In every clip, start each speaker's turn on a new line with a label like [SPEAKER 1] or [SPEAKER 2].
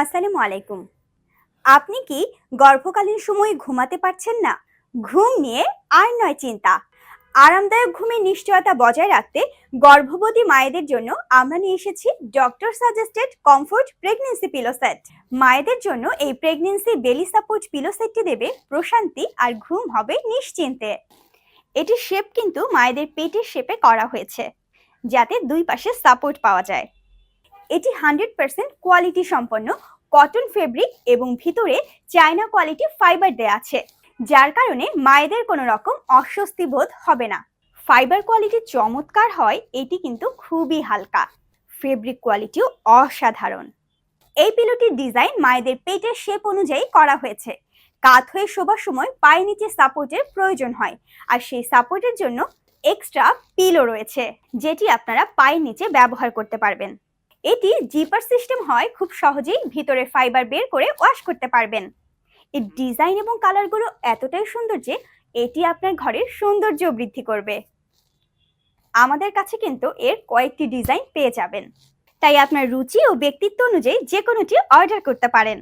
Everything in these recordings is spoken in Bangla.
[SPEAKER 1] আসসালামু আলাইকুম। আপনি কি গর্ভকালীন সময়ে ঘুমাতে পারছেন না? ঘুম নিয়ে আর নয় চিন্তা। আরামদায়ক ঘুমের নিশ্চয়তা বজায় রাখতে গর্ভবতী মায়েদের জন্য আমরা নিয়ে এসেছি doctor suggested comfort pregnancy pillow set. মায়েদের জন্য এই প্রেগনেন্সি বেলি সাপোর্ট পিলো সেটটি দেবে প্রশান্তি আর ঘুম হবে নিশ্চিন্তে। এটির শেপ কিন্তু মায়েদের পেটের শেপে করা হয়েছে, যাতে দুই পাশে সাপোর্ট পাওয়া যায়। এটি হান্ড্রেড পার্সেন্ট কোয়ালিটি সম্পন্ন কটন ফেব্রিক এবং ভিতরে চায়না কোয়ালিটি ফাইবার দেয়া আছে, যার কারণে মায়েদের কোনো রকম অস্বস্তি বোধ হবে না। ফাইবার কোয়ালিটি চমৎকার হয়, এটি কিন্তু খুবই হালকা। ফেব্রিক কোয়ালিটিও অসাধারণ। এই পিলোটির ডিজাইন মায়েদের পেটের শেপ অনুযায়ী করা হয়েছে। কাত হয়ে শোবার সময় পায়ের নিচে সাপোর্টের প্রয়োজন হয়, আর সেই সাপোর্টের জন্য এক্সট্রা পিলো রয়েছে, যেটি আপনারা পায়ের নিচে ব্যবহার করতে পারবেন। এটি জিপার সিস্টেম হয় খুব সহজেই ভিতরে ফাইবার বের করে ওয়াশ করতে পারবেন। এর ডিজাইন এবং কালারগুলো এতটাই সুন্দর যে এটি আপনার ঘরের সৌন্দর্য বৃদ্ধি করবে। আমাদের কাছে কিন্তু এর কয়েকটি ডিজাইন পেয়ে যাবেন। তাই আপনার রুচি ও ব্যক্তিত্ব অনুযায়ী যে কোনোটি অর্ডার করতে পারেন।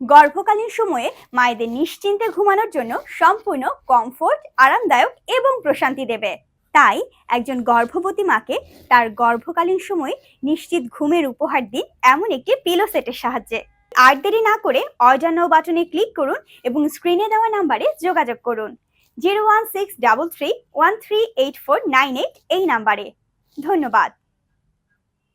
[SPEAKER 1] গর্ভকালীন সময়ে মায়েদের নিশ্চিন্তে ঘুমানোর জন্য সম্পূর্ণ কমফোর্ট, আরামদায়ক এবং প্রশান্তি দেবে। তাই একজন গর্ভবতী মাকে তার গর্ভকালীন সময় নিশ্চিত ঘুমের উপহার দিন এমন একটি পিলো সেটের সাহায্যে। আর দেরি না করে অজানো বাটনে ক্লিক করুন এবং স্ক্রিনে দেওয়া নাম্বারে যোগাযোগ করুন। Zero one six double three one three eight four nine eight এই নাম্বারে ধন্যবাদ।